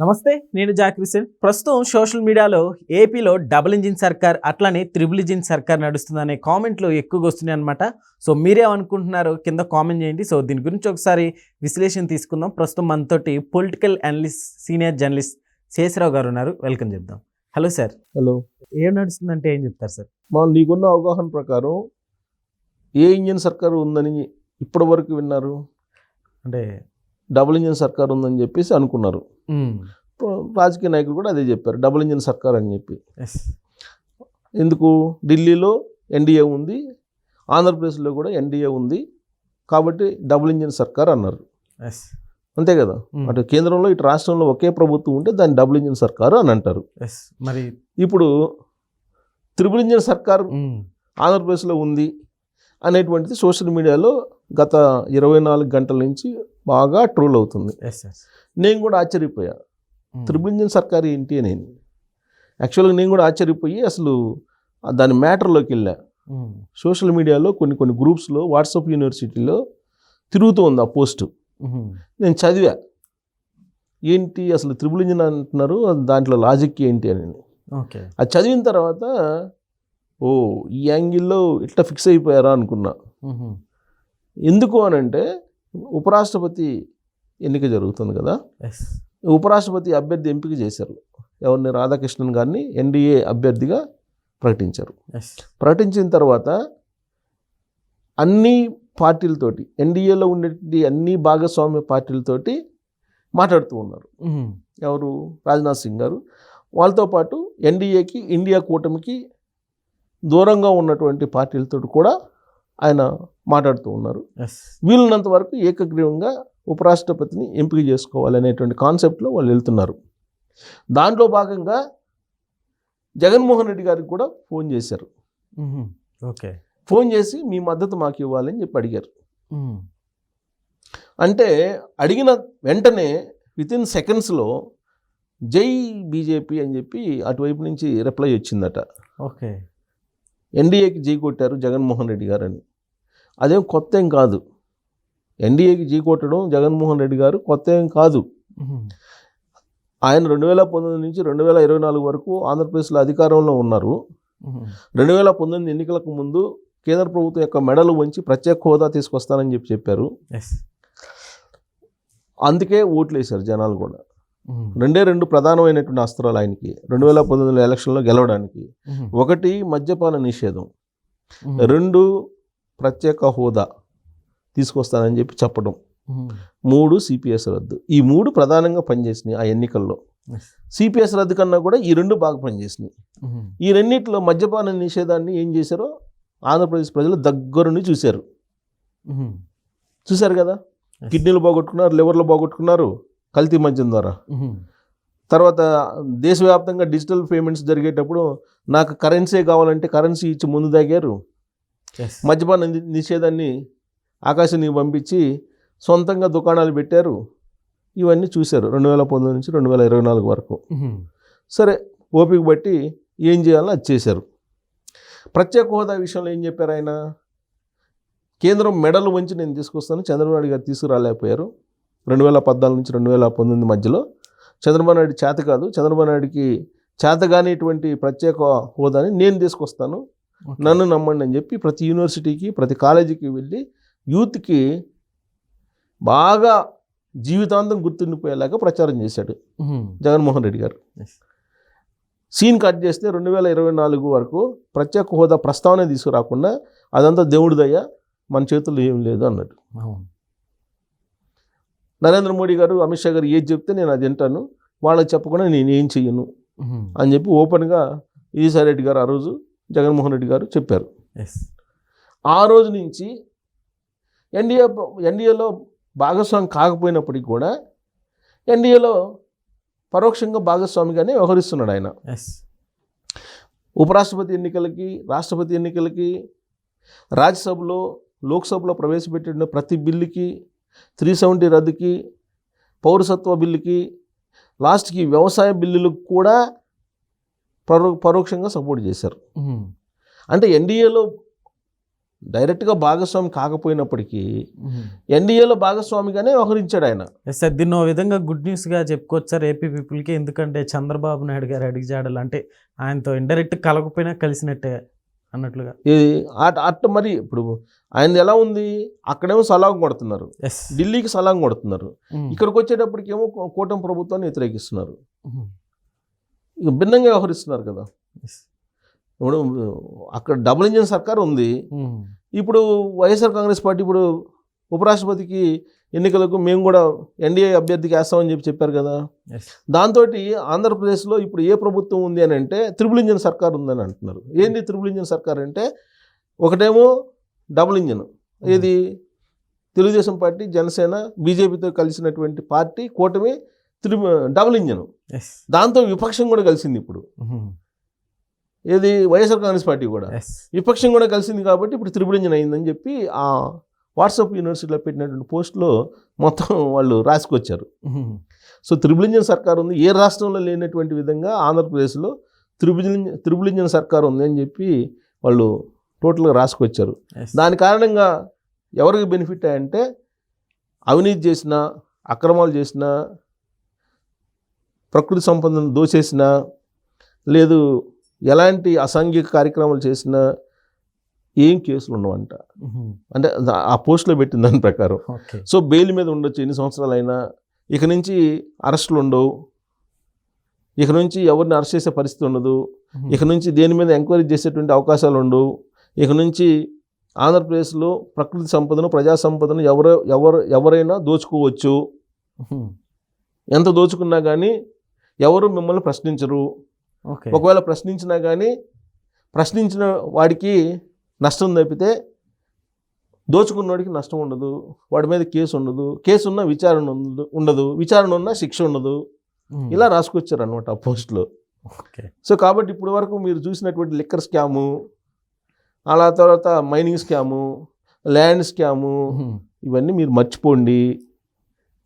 నమస్తే నేను జాక్రిసన్ ప్రస్తుతం సోషల్ మీడియాలో ఏపీలో డబుల్ ఇంజిన్ సర్కార్ అట్లానే త్రిబుల్ ఇంజిన్ సర్కార్ నడుస్తుందనే కామెంట్లు ఎక్కువగా వస్తున్నాయి అనమాట సో మీరేమనుకుంటున్నారు కింద కామెంట్ చేయండి. సో దీని గురించి ఒకసారి విశ్లేషణ తీసుకుందాం. ప్రస్తుతం మనతోటి political analyst senior journalist Sesharao garu ఉన్నారు. వెల్కమ్ చెప్దాం. Hello sir. హలో. ఏం నడుస్తుందంటే ఏం చెప్తారు సార్? మా నీకున్న అవగాహన ప్రకారం ఏ ఇంజిన్ సర్కారు ఉందని ఇప్పటి వరకు విన్నారు? అంటే డబుల్ ఇంజిన్ సర్కార్ ఉందని చెప్పేసి అనుకున్నారు. రాజకీయ నాయకులు కూడా అదే చెప్పారు డబుల్ ఇంజిన్ సర్కార్ అని చెప్పి. ఎందుకు? ఢిల్లీలో ఎన్డీఏ ఉంది ఆంధ్రప్రదేశ్లో కూడా ఎన్డీఏ ఉంది కాబట్టి డబుల్ ఇంజిన్ సర్కార్ అన్నారు. ఎస్. అంతే కదా. అటు కేంద్రంలో ఇటు రాష్ట్రంలో ఒకే ప్రభుత్వం ఉంటే దాన్ని డబుల్ ఇంజిన్ సర్కారు అని అంటారు. ఎస్. మరి ఇప్పుడు త్రిబుల్ ఇంజిన్ సర్కార్. ఆంధ్రప్రదేశ్లో ఉంది అనేటువంటిది సోషల్ మీడియాలో గత ఇరవై నాలుగు గంటల నుంచి బాగా ట్రోల్ అవుతుంది. నేను కూడా ఆశ్చర్యపోయా. త్రిబుల్ ఇంజిన్ సర్కార్ ఏంటి అని. యాక్చువల్గా నేను కూడా ఆశ్చర్యపోయి అసలు దాని మ్యాటర్లోకి వెళ్ళా. సోషల్ మీడియాలో కొన్ని కొన్ని గ్రూప్స్లో వాట్సాప్ యూనివర్సిటీలో తిరుగుతూ ఉంది ఆ పోస్ట్ మ్మ్. నేను చదివా. ఏంటి అసలు త్రిబుల్ ఇంజిన్ అంటున్నారు? దాంట్లో లాజిక్ ఏంటి అని. ఓకే అది చదివిన తర్వాత ఓ ఈ యాంగిల్లో ఇట్లా ఫిక్స్ అయిపోయారా అనుకున్నా. ఎందుకు అని అంటే ఉపరాష్ట్రపతి ఎన్నిక జరుగుతుంది కదా. ఉపరాష్ట్రపతి అభ్యర్థి ఎంపిక చేశారు. ఎవరిని? రాధాకృష్ణన్ గారిని ఎన్డీఏ అభ్యర్థిగా ప్రకటించారు. ప్రకటించిన తర్వాత అన్ని పార్టీలతోటి ఎన్డీఏలో ఉండే అన్ని భాగస్వామ్య పార్టీలతోటి మాట్లాడుతూ ఉన్నారు. ఎవరు? రాజ్నాథ్ సింగ్ గారు. వాళ్ళతో పాటు ఎన్డీఏకి ఇండియా కూటమికి దూరంగా ఉన్నటువంటి పార్టీలతో కూడా ఆయన మాట్లాడుతూ ఉన్నారు. వీలున్నంత వరకు ఏకగ్రీవంగా ఉపరాష్ట్రపతిని ఎంపిక చేసుకోవాలనేటువంటి కాన్సెప్ట్లో వాళ్ళు వెళ్తున్నారు. దాంట్లో భాగంగా జగన్మోహన్ రెడ్డి గారికి కూడా ఫోన్ చేశారు. ఓకే. ఫోన్ చేసి మీ మద్దతు మాకు ఇవ్వాలని చెప్పి అడిగారు. అంటే అడిగిన వెంటనే విత్ ఇన్ సెకండ్స్లో జై బీజేపీ అని చెప్పి అటువైపు నుంచి రిప్లై వచ్చిందట. ఓకే. ఎన్డీఏకి జై కొట్టారు జగన్మోహన్ రెడ్డి గారు అని అదేం కొత్త ఏం కాదు ఎన్డీఏకి జీ కొట్టడం జగన్మోహన్ రెడ్డి గారు కొత్త ఏం కాదు. ఆయన రెండు వేల పంతొమ్మిది నుంచి రెండు వేల ఇరవై నాలుగు వరకు ఆంధ్రప్రదేశ్లో అధికారంలో ఉన్నారు. రెండు వేల పంతొమ్మిది ఎన్నికలకు ముందు కేంద్ర ప్రభుత్వం యొక్క మెడలు వంచి ప్రత్యేక హోదా తీసుకొస్తానని చెప్పి చెప్పారు అందుకే ఓట్లు వేశారు జనాలు కూడా. రెండే రెండు ప్రధానమైనటువంటి అస్త్రాలు ఆయనకి రెండు వేల పంతొమ్మిదిలో ఎలక్షన్లో గెలవడానికి. ఒకటి మద్యపాన నిషేధం. రెండు ప్రత్యేక హోదా తీసుకొస్తానని చెప్పి చెప్పడం. మూడు సిపిఎస్ రద్దు ఈ మూడు ప్రధానంగా పనిచేసినాయి ఆ ఎన్నికల్లో ఎస్ సిపిఎస్ రద్దు కన్నా కూడా ఈ రెండు బాగా పనిచేసినాయి. ఈ రెండిట్లో మద్యపాన నిషేధాన్ని ఏం చేశారో ఆంధ్రప్రదేశ్ ప్రజలు దగ్గరుండి చూశారు. చూశారు కదా. కిడ్నీలు బాగొట్టుకున్నారు లివర్లు బాగొట్టుకున్నారు కల్తీ మద్యం ద్వారా. తర్వాత దేశవ్యాప్తంగా డిజిటల్ పేమెంట్స్ జరిగేటప్పుడు నాకు కరెన్సీ కావాలంటే కరెన్సీ ఇచ్చి ముందు దాగారు. ఎస్ మద్యపాన నిషేధాన్ని ఆకాశానికి పంపించి సొంతంగా దుకాణాలు పెట్టారు. ఇవన్నీ చూశారు రెండు వేల పంతొమ్మిది నుంచి రెండు వేల ఇరవై నాలుగు వరకు. సరే ఓపిక బట్టి ఏం చేయాలో అది చేశారు. ప్రత్యేక హోదా విషయంలో ఏం చెప్పారు ఆయన? కేంద్రం మెడలు వంచి నేను తీసుకొస్తాను చంద్రబాబు నాయుడు గారు తీసుకురాలేకపోయారు. రెండు వేల పద్నాలుగు నుంచి రెండు వేల పంతొమ్మిది మధ్యలో చంద్రబాబు నాయుడు చేత కాదు చంద్రబాబు నాయుడికి చేతగానేటువంటి ప్రత్యేక హోదాని నేను తీసుకొస్తాను. నన్ను నమ్మండి అని చెప్పి ప్రతి యూనివర్సిటీకి ప్రతి కాలేజీకి వెళ్ళి యూత్కి బాగా జీవితాంతం గుర్తుండిపోయేలాగా ప్రచారం చేశాడు. జగన్మోహన్ రెడ్డి గారు. సీన్ కట్ చేస్తే రెండు వేల ఇరవై నాలుగు వరకు ప్రత్యేక హోదా ప్రస్తావన తీసుకురాకుండా అదంతా దేవుడి దయ మన చేతుల్లో ఏం లేదు అన్నాడు నరేంద్ర మోడీ గారు అమిత్ షా గారు ఏది చెప్తే నేను అది వింటాను. వాళ్ళకి చెప్పకుండా నేను ఏం చెయ్యను. అని చెప్పి ఓపెన్గా ఈసారి రెడ్డి గారు ఆ రోజు జగన్మోహన్ రెడ్డి గారు చెప్పారు. ఎస్. ఆ రోజు నుంచి ఎన్డీఏ ఎన్డీఏలో భాగస్వామి కాకపోయినప్పటికీ కూడా ఎన్డీఏలో పరోక్షంగా భాగస్వామిగానే వ్యవహరిస్తున్నాడు ఆయన. ఎస్. ఉపరాష్ట్రపతి ఎన్నికలకి రాష్ట్రపతి ఎన్నికలకి రాజ్యసభలో లోక్సభలో ప్రవేశపెట్టిన ప్రతి బిల్లుకి త్రీ సెవెంటీ రద్దుకి పౌరసత్వ బిల్లుకి లాస్ట్కి వ్యవసాయ బిల్లులకు కూడా పరో పరోక్షంగా సపోర్ట్ చేశారు. అంటే ఎన్డీఏలో డైరెక్ట్గా భాగస్వామి కాకపోయినప్పటికీ ఎన్డీఏలో భాగస్వామిగానే వ్యవహరించాడు ఆయన. సార్ దీన్ని ఓ విధంగా గుడ్ న్యూస్గా చెప్పుకోవచ్చు సార్. ఏపీ పీపుల్కి. ఎందుకంటే చంద్రబాబు నాయుడు గారు అడిగి జాడలు అంటే ఆయనతో ఇండైరెక్ట్ కలగపోయినా కలిసినట్టే. అన్నట్లుగా. ఇది అట్ అట్ట మరి ఇప్పుడు ఆయన ఎలా ఉంది? అక్కడేమో సలాం కొడుతున్నారు. ఎస్. ఢిల్లీకి సలాం కొడుతున్నారు. ఇక్కడికి వచ్చేటప్పటికేమో కూటమి ప్రభుత్వాన్ని వ్యతిరేకిస్తున్నారు. ఇక భిన్నంగా వ్యవహరిస్తున్నారు కదా. ఇప్పుడు అక్కడ డబుల్ ఇంజిన్ సర్కార్ ఉంది ఇప్పుడు వైఎస్ఆర్ కాంగ్రెస్ పార్టీ ఇప్పుడు ఉపరాష్ట్రపతికి ఎన్నికలకు మేము కూడా ఎన్డీఏ అభ్యర్థికి వేస్తామని చెప్పి చెప్పారు కదా. దాంతో ఆంధ్రప్రదేశ్లో ఇప్పుడు ఏ ప్రభుత్వం ఉంది అని అంటే త్రిబుల్ ఇంజిన్ సర్కార్ ఉందని అంటున్నారు. ఏంది త్రిబుల్ ఇంజిన్ సర్కార్ అంటే ఒకటేమో డబుల్ ఇంజిన్. ఇది తెలుగుదేశం పార్టీ జనసేన బీజేపీతో కలిసినటువంటి పార్టీ కూటమి త్రి డబుల్ ఇంజిన్. దాంతో విపక్షం కూడా కలిసింది ఇప్పుడు. ఏది? వైఎస్ఆర్ కాంగ్రెస్ పార్టీ కూడా. విపక్షం కూడా కలిసింది కాబట్టి ఇప్పుడు త్రిబుల్ ఇంజిన్ అయిందని చెప్పి ఆ వాట్సాప్ యూనివర్సిటీలో పెట్టినటువంటి పోస్ట్లో మొత్తం వాళ్ళు రాసుకొచ్చారు. సో త్రిబుల్ ఇంజిన్ సర్కార్ ఉంది. ఏ రాష్ట్రంలో లేనటువంటి విధంగా ఆంధ్రప్రదేశ్లో త్రిబుల్ ఇంజిన్ త్రిబుల్ ఇంజిన్ సర్కార్ ఉంది అని చెప్పి వాళ్ళు టోటల్గా రాసుకొచ్చారు. దాని కారణంగా ఎవరికి బెనిఫిట్ అంటే అవినీతి చేసిన అక్రమాలు చేసిన ప్రకృతి సంపదను దోచేసిన లేదు ఎలాంటి అసాంఘిక కార్యక్రమాలు చేసినా ఏం కేసులు ఉండవంట. అంటే ఆ పోస్ట్లో పెట్టిన దాని ప్రకారం. సో బెయిల్ మీద ఉండొచ్చు ఎన్ని సంవత్సరాలైనా. ఇక నుంచి అరెస్టులు ఉండవు. ఇక నుంచి ఎవరిని అరెస్ట్ చేసే పరిస్థితి ఉండదు. ఇక నుంచి దేని మీద ఎంక్వైరీ చేసేటువంటి అవకాశాలు ఉండవు. ఇక నుంచి ఆంధ్రప్రదేశ్లో ప్రకృతి సంపదను ప్రజా సంపదను ఎవరు ఎవరు ఎవరైనా దోచుకోవచ్చు. ఎంత దోచుకున్నా కానీ ఎవరు మిమ్మల్ని ప్రశ్నించరు. ఒకవేళ ప్రశ్నించినా కానీ ప్రశ్నించిన వాడికి నష్టం తప్పితే దోచుకున్నవాడికి నష్టం ఉండదు వాడి మీద కేసు ఉండదు కేసు ఉన్న విచారణ ఉండదు విచారణ ఉన్న శిక్ష ఉండదు. ఇలా రాసుకొచ్చారు అనమాట ఆ పోస్ట్లో. ఓకే. సో కాబట్టి ఇప్పటి వరకు మీరు చూసినటువంటి లిక్కర్ స్కాము అలా తర్వాత మైనింగ్ స్కాము ల్యాండ్ స్కాము ఇవన్నీ మీరు మర్చిపోండి.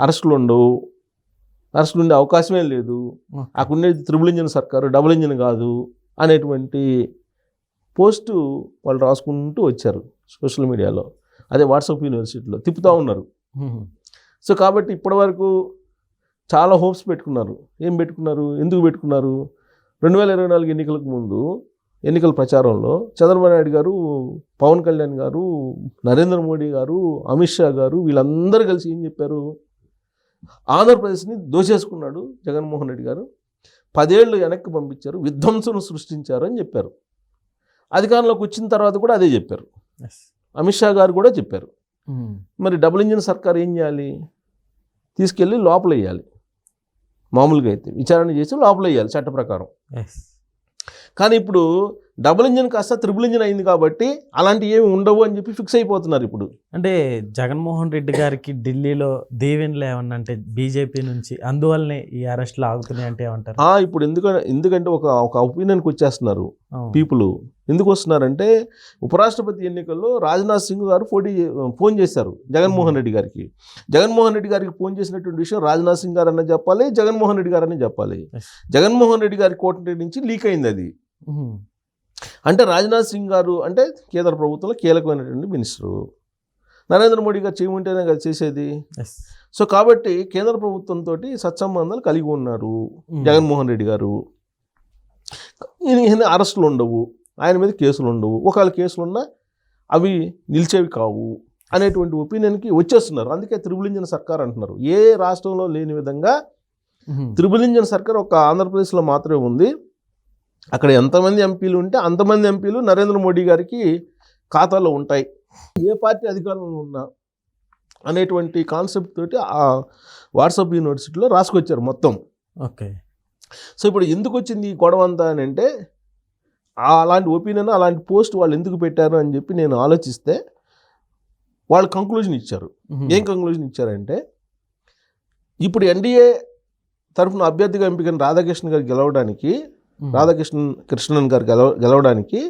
అరెస్టులు ఉండవు. అరెస్టులు ఉండే అవకాశమే లేదు. అక్కడ ఉండేది త్రిబుల్ ఇంజిన్ సర్కారు డబుల్ ఇంజిన్ కాదు అనేటువంటి పోస్టు వాళ్ళు రాసుకుంటూ వచ్చారు సోషల్ మీడియాలో. అదే వాట్సాప్ యూనివర్సిటీలో తిప్పుతూ ఉన్నారు. సో కాబట్టి ఇప్పటివరకు చాలా హోప్స్ పెట్టుకున్నారు. ఏం పెట్టుకున్నారు? ఎందుకు పెట్టుకున్నారు? రెండు వేల ఇరవై నాలుగు ఎన్నికలకు ముందు ఎన్నికల ప్రచారంలో చంద్రబాబు నాయుడు గారు పవన్ కళ్యాణ్ గారు నరేంద్ర మోడీ గారు అమిత్ షా గారు వీళ్ళందరూ కలిసి ఏం చెప్పారు? ఆంధ్రప్రదేశ్ని దోచేసుకున్నాడు జగన్మోహన్ రెడ్డి గారు. పదేళ్ళు వెనక్కి పంపించారు విధ్వంసం సృష్టించారు అని చెప్పారు. అధికారంలోకి వచ్చిన తర్వాత కూడా అదే చెప్పారు. అమిత్ షా గారు కూడా చెప్పారు. మరి డబుల్ ఇంజిన్ సర్కార్ ఏం చేయాలి? తీసుకెళ్ళి లోపల వేయాలి మామూలుగా అయితే విచారణ చేసి లోపల వేయాలి చట్ట ప్రకారం. కానీ ఇప్పుడు డబుల్ ఇంజిన్ కాస్త త్రిబుల్ ఇంజిన్ అయింది కాబట్టి అలాంటి ఏమి ఉండవు అని చెప్పి ఫిక్స్ అయిపోతున్నారు ఇప్పుడు అంటే జగన్మోహన్ రెడ్డి గారికి ఢిల్లీలో దీవెనలు ఏమన్నా అంటే బీజేపీ నుంచి అందువల్లనే ఈ అరెస్ట్లు ఆగుతున్నాయి అంటే ఏమంటారు ఆ, ఇప్పుడు ఎందుకంటే ఎందుకంటే ఒక ఒక ఒపీనియన్కి వచ్చేస్తున్నారు. పీపుల్ ఎందుకు వస్తున్నారంటే ఉపరాష్ట్రపతి ఎన్నికల్లో రాజ్నాథ్ సింగ్ గారు పోటీ ఫోన్ చేశారు జగన్మోహన్ రెడ్డి గారికి జగన్మోహన్ రెడ్డి గారికి ఫోన్ చేసినటువంటి విషయం రాజ్నాథ్ సింగ్ గారు అన్న చెప్పాలి జగన్మోహన్ రెడ్డి గారు అని చెప్పాలి. జగన్మోహన్ రెడ్డి గారి కోట నుంచి లీక్ అయింది అది. అంటే రాజ్నాథ్ సింగ్ గారు అంటే కేంద్ర ప్రభుత్వంలో కీలకమైనటువంటి మినిస్టరు. నరేంద్ర మోడీ గారు చేయమంటేనే కదా చేసేది. సో కాబట్టి కేంద్ర ప్రభుత్వంతో సత్సంబంధాలు కలిగి ఉన్నారు. జగన్మోహన్ రెడ్డి గారు. ఈయన- అరెస్టులు ఉండవు ఆయన మీద కేసులు ఉండవు. ఒకవేళ కేసులు ఉన్నా అవి నిలిచేవి కావు అనేటువంటి ఒపీనియన్కి వచ్చేస్తున్నారు. అందుకే త్రిబుల్ ఇంజిన్ సర్కార్ అంటున్నారు. ఏ రాష్ట్రంలో లేని విధంగా ఉహు. త్రిబుల్ ఇంజిన్ సర్కార్ ఒక ఆంధ్రప్రదేశ్లో మాత్రమే ఉంది. అక్కడ ఎంతమంది ఎంపీలు ఉంటే అంతమంది ఎంపీలు నరేంద్ర మోడీ గారికి ఖాతాలో ఉంటాయి. ఏ పార్టీ అధికారంలో ఉన్నా అనేటువంటి కాన్సెప్ట్ తోటి ఆ వాట్సాప్ యూనివర్సిటీలో రాసుకొచ్చారు మొత్తం. ఓకే. సో ఇప్పుడు ఎందుకు వచ్చింది ఈ గొడవ అంతా అని అంటే అలాంటి ఒపీనియన్ అలాంటి పోస్ట్ వాళ్ళు ఎందుకు పెట్టారు అని చెప్పి నేను ఆలోచిస్తే వాళ్ళు కంక్లూజన్ ఇచ్చారు. ఏం కంక్లూజన్ ఇచ్చారంటే ఇప్పుడు ఎన్డీఏ తరఫున అభ్యర్థిగా ఎంపికైన రాధాకృష్ణ గారు గెలవడానికి ఉహు. రాధాకృష్ణ కృష్ణన్ గారు గెలవ గెలవడానికి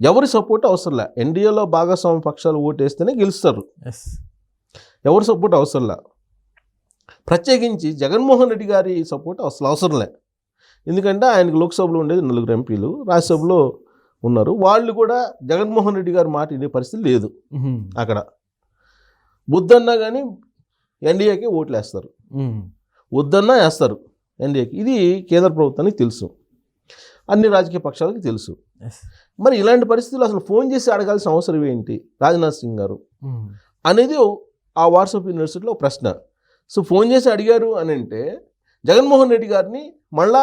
ఎవరి సపోర్ట్ అవసరంలే. ఎన్డీఏలో భాగస్వామ్య పక్షాలు ఓటేస్తేనే గెలుస్తారు. ఎస్ ఎవరి సపోర్ట్ అవసరంలే. ప్రత్యేకించి జగన్మోహన్ రెడ్డి గారి సపోర్ట్ అసలు అవసరంలే. ఎందుకంటే ఆయనకు లోక్సభలో ఉండేది నలుగురు ఎంపీలు రాజ్యసభలో ఉన్నారు. వాళ్ళు కూడా జగన్మోహన్ రెడ్డి గారి మాట వినే పరిస్థితి లేదు అక్కడ. వద్దన్నా కానీ ఎన్డీఏకి ఓట్లు వేస్తారు వద్దన్నా వేస్తారు ఎన్డీఏకి. ఇది కేంద్ర ప్రభుత్వానికి తెలుసు. అన్ని రాజకీయ పక్షాలకు తెలుసు. మరి ఇలాంటి పరిస్థితుల్లో అసలు ఫోన్ చేసి అడగాల్సిన అవసరం ఏంటి? రాజ్నాథ్ సింగ్ గారు. ఉమ్, అనేది ఆ వాట్సాప్ యూనివర్సిటీలో ఒక ప్రశ్న. సో ఫోన్ చేసి అడిగారు అని అంటే జగన్మోహన్ రెడ్డి గారిని మళ్ళా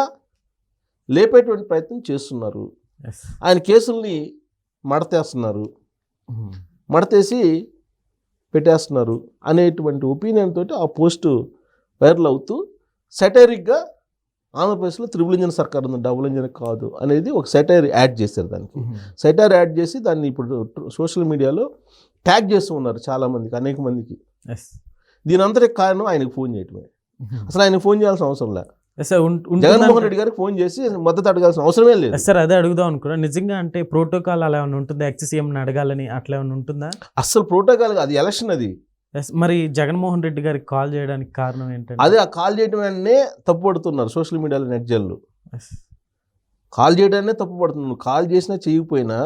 లేపేటువంటి ప్రయత్నం చేస్తున్నారు. ఆయన కేసుల్ని మడతేస్తున్నారు. ఉమ్, మడతేసి పెట్టేస్తున్నారు అనేటువంటి ఒపీనియన్ తోటి ఆ పోస్టు వైరల్ అవుతూ సెటైరిక్గా ఆంధ్రప్రదేశ్లో త్రిబుల్ ఇంజన్ సర్కార్ ఉంది డబుల్ ఇంజన్ కాదు అనేది ఒక సెటైర్ యాడ్ చేశారు దానికి. సెటైర్ యాడ్ చేసి దాన్ని ఇప్పుడు సోషల్ మీడియాలో ట్యాగ్ చేస్తూ ఉన్నారు చాలామందికి అనేక మందికి. దీని అంతటి కారణం ఆయనకు ఫోన్ చేయటమే. అసలు ఆయన ఫోన్ చేయాల్సిన అవసరం లేదు జగన్మోహన్ రెడ్డి గారికి ఫోన్ చేసి మద్దతు అడగాల్సిన అవసరమే లేదు. సార్ అదే అడుగుదాం అనుకున్నా. నిజంగా అంటే ప్రోటోకాల్ అలా ఏమైనా ఉంటుందా? ఎక్స్ సీఎం అడగాలని అట్లా ఏమైనా ఉంటుందా? అస్సలు ప్రోటోకాల్ అది ఎలక్షన్ అది. Yes, మరి జగన్మోహన్ రెడ్డి గారికి కాల్ చేయడానికి కారణం ఏంటంటే? అదే ఆ కాల్ చేయడం వెంటనే తప్పు పడుతున్నారు సోషల్ మీడియాలో నెట్ జల్లు. Yes. కాల్ చేయడాన్నే తప్పు పడుతున్నారు. కాల్ చేసినా చేయకపోయినా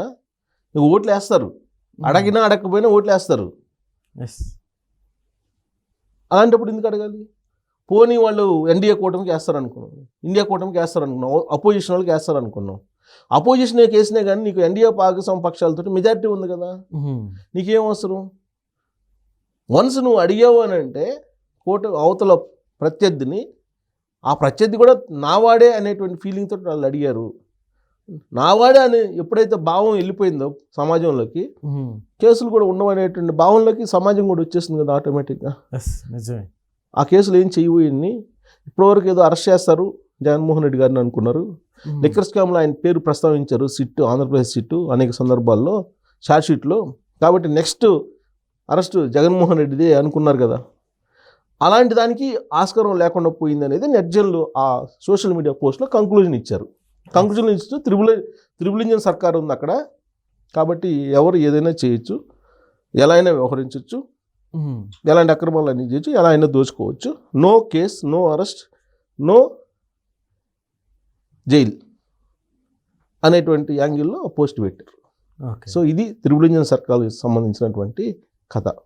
నువ్వు ఓట్లు వేస్తారు. అడగినా అడగకపోయినా ఓట్లు వేస్తారు. Yes. అలాంటప్పుడు ఎందుకు అడగాలి? పోనీ వాళ్ళు ఎన్డీఏ కూటమికి వేస్తారు అనుకున్నాం. ఇండియా కూటమికి వేస్తారు అనుకున్నాం. అపోజిషన్ వాళ్ళకి వేస్తారు అనుకున్నాం. అపోజిషన్ కేసినా కానీ నీకు ఎన్డీఏ పాకిస్తాన్ పక్షాలతో మెజారిటీ ఉంది కదా. నీకేం అవసరం? వన్స్ నువ్వు అడిగావు అని అంటే కోట అవతల ప్రత్యర్థిని ఆ ప్రత్యర్థి కూడా నావాడే అనేటువంటి ఫీలింగ్ తోటి వాళ్ళు అడిగారు. నావాడే అని ఎప్పుడైతే భావం వెళ్ళిపోయిందో సమాజంలోకి కేసులు కూడా ఉండవనేటువంటి భావంలోకి సమాజం కూడా వచ్చేస్తుంది కదా ఆటోమేటిక్గా నిజమే. ఆ కేసులు ఏం చేయబోయింది ఇప్పటివరకు ఏదో అరెస్ట్ చేస్తారు జగన్మోహన్ రెడ్డి గారిని అనుకున్నారు. లిక్కర్ స్కామ్లో ఆయన పేరు ప్రస్తావించారు సిట్టు ఆంధ్రప్రదేశ్ సిట్టు అనేక సందర్భాల్లో ఛార్జ్ షీట్లో కాబట్టి నెక్స్ట్ అరెస్ట్ జగన్మోహన్ రెడ్డిదే అనుకున్నారు కదా. అలాంటి దానికి ఆస్కారం లేకుండా పోయింది అనేది నెట్జన్లు ఆ సోషల్ మీడియా పోస్ట్లో కంక్లూజన్ ఇచ్చారు. కంక్లూజన్ ఇస్తూ త్రిబుల్ త్రిబుల్ ఇంజన్ సర్కార్ ఉంది అక్కడ. కాబట్టి ఎవరు ఏదైనా చేయొచ్చు ఎలా అయినా వ్యవహరించవచ్చు ఎలాంటి అక్రమాలు అన్ని చేయొచ్చు ఎలా అయినా దోచుకోవచ్చు. No case no arrest no jail అనేటువంటి యాంగిల్లో పోస్ట్ పెట్టారు. సో ఇది త్రిబుల్ ఇంజన్ సర్కార్కి సంబంధించినటువంటి 方、